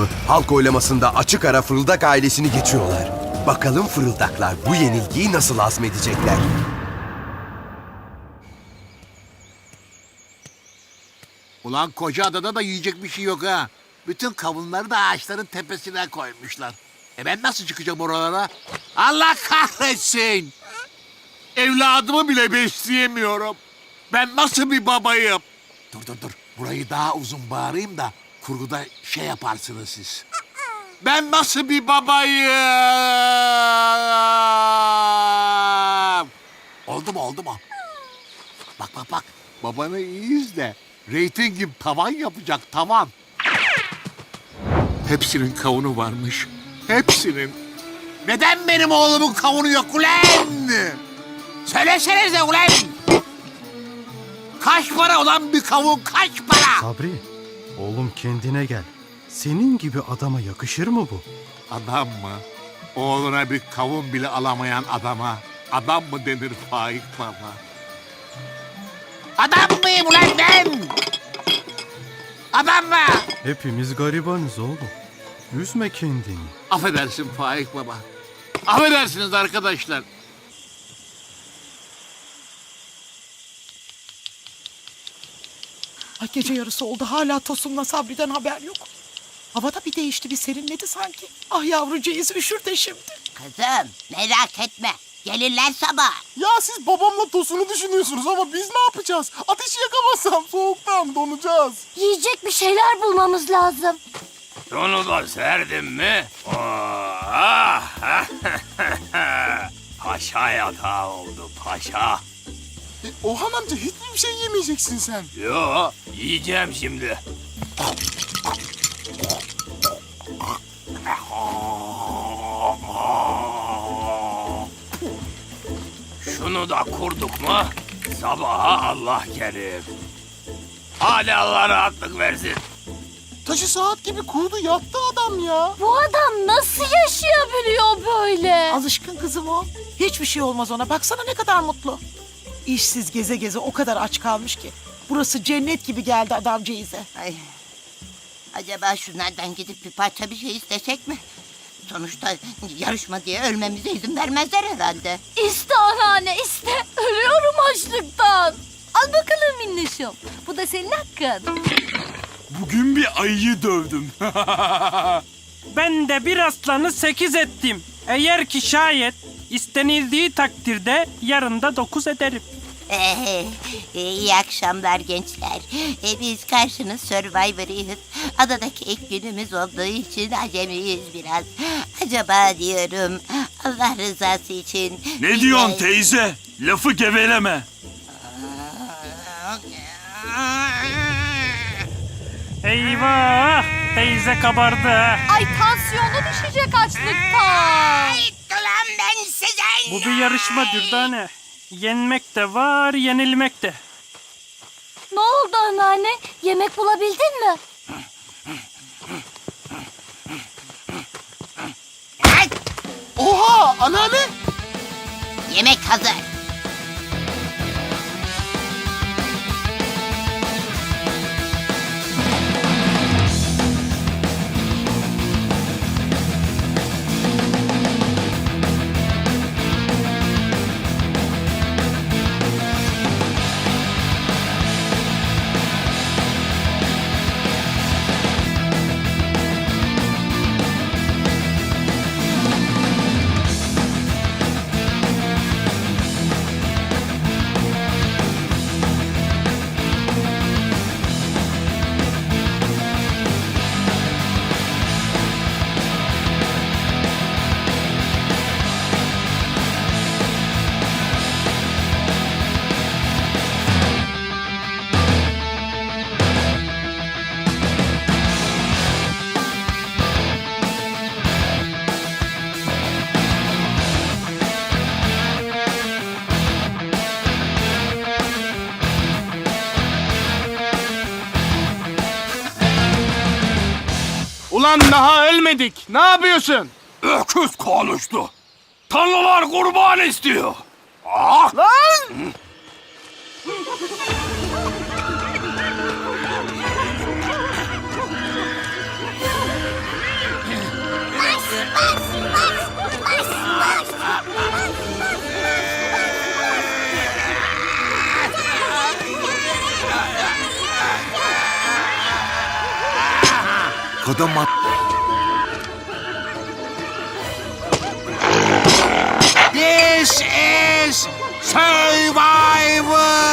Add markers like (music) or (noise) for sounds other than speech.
takımı halk oylamasında açık ara Fırıldak ailesini geçiyorlar. Bakalım Fırıldaklar bu yenilgiyi nasıl hazmedecekler? Ulan koca adada da yiyecek bir şey yok ha. Bütün kavunları da ağaçların tepesine koymuşlar. E ben nasıl çıkacağım oralara? Allah kahretsin! Evladımı bile besleyemiyorum. Ben nasıl bir babayım? Dur dur dur. Burayı daha uzun bağırayım da kurguda şey yaparsınız siz. Ben nasıl bir babayım? Oldu mu oldu mu? Bak bak bak. Babanı iyi izle. Reytingim tavan yapacak tavan. Hepsinin kavunu varmış. Hepsinin. Neden benim oğlumun kavunu yok ulan? Söylesenize ulan. Kaç para olan bir kavun kaç para? Sabri, oğlum kendine gel. Senin gibi adama yakışır mı bu? Adam mı? Oğluna bir kavun bile alamayan adama adam mı denir Faik Baba? Adam mıyım ulan ben? Adam mı? Hepimiz garibanız oğlum. Üzme kendini. Affedersin Faik Baba. Affedersiniz arkadaşlar. Ay gece yarısı oldu hala Tosun'la Sabri'den haber yok. Havada bir değişti bir serinledi sanki. Ah yavrucağız üşür de şimdi. Kızım merak etme. Gelirler sabah. Ya siz babamla Tosun'u düşünüyorsunuz ama biz ne yapacağız? Ateşi yakamazsam soğuktan donacağız. Yiyecek bir şeyler bulmamız lazım. Onu da serdim mi? Oh! (laughs) paşa yatağı oldu paşa. E, Orhan amca hiçbir şey yemeyeceksin sen. Yo yiyeceğim şimdi. Şunu da kurduk mu sabaha Allah kerim. Hadi Allah rahatlık versin. Taşı saat gibi kurdu yattı adam ya. Bu adam nasıl yaşayabiliyor böyle? Alışkın kızım o. Hiçbir şey olmaz ona. Baksana ne kadar mutlu. İşsiz geze geze o kadar aç kalmış ki. Burası cennet gibi geldi adamcağıza. Ay, acaba şunlardan gidip bir parça bir şey istesek mi? Sonuçta yarışma diye ölmemize izin vermezler herhalde. İste anneanne iste. Ölüyorum açlıktan. Al bakalım minnoşum. Bu da senin hakkın. Bugün bir ayıyı dövdüm. (laughs) Ben de bir aslanı sekiz ettim. Eğer ki şayet istenildiği takdirde yarın da dokuz ederim. (laughs) İyi akşamlar gençler. Ee, biz karşınız Survivor'ıyız. Adadaki ilk günümüz olduğu için acemiyiz biraz. Acaba diyorum Allah rızası için... Ne diyorsun teyze? Lafı geveleme. Eyvah! Teyze kabardı. Ay tansiyonu düşecek açlıktan. Ulan ben sizin... Bu bir yarışma Dürdane. Yenmek de var, yenilmek de. Ne oldu anneanne? Yemek bulabildin mi? Oha anneanne. Yemek hazır. Ulan daha ölmedik. Ne yapıyorsun? Öküz konuştu. Tanrılar kurban istiyor. Ah! Lan! Kadın. This is Survivor!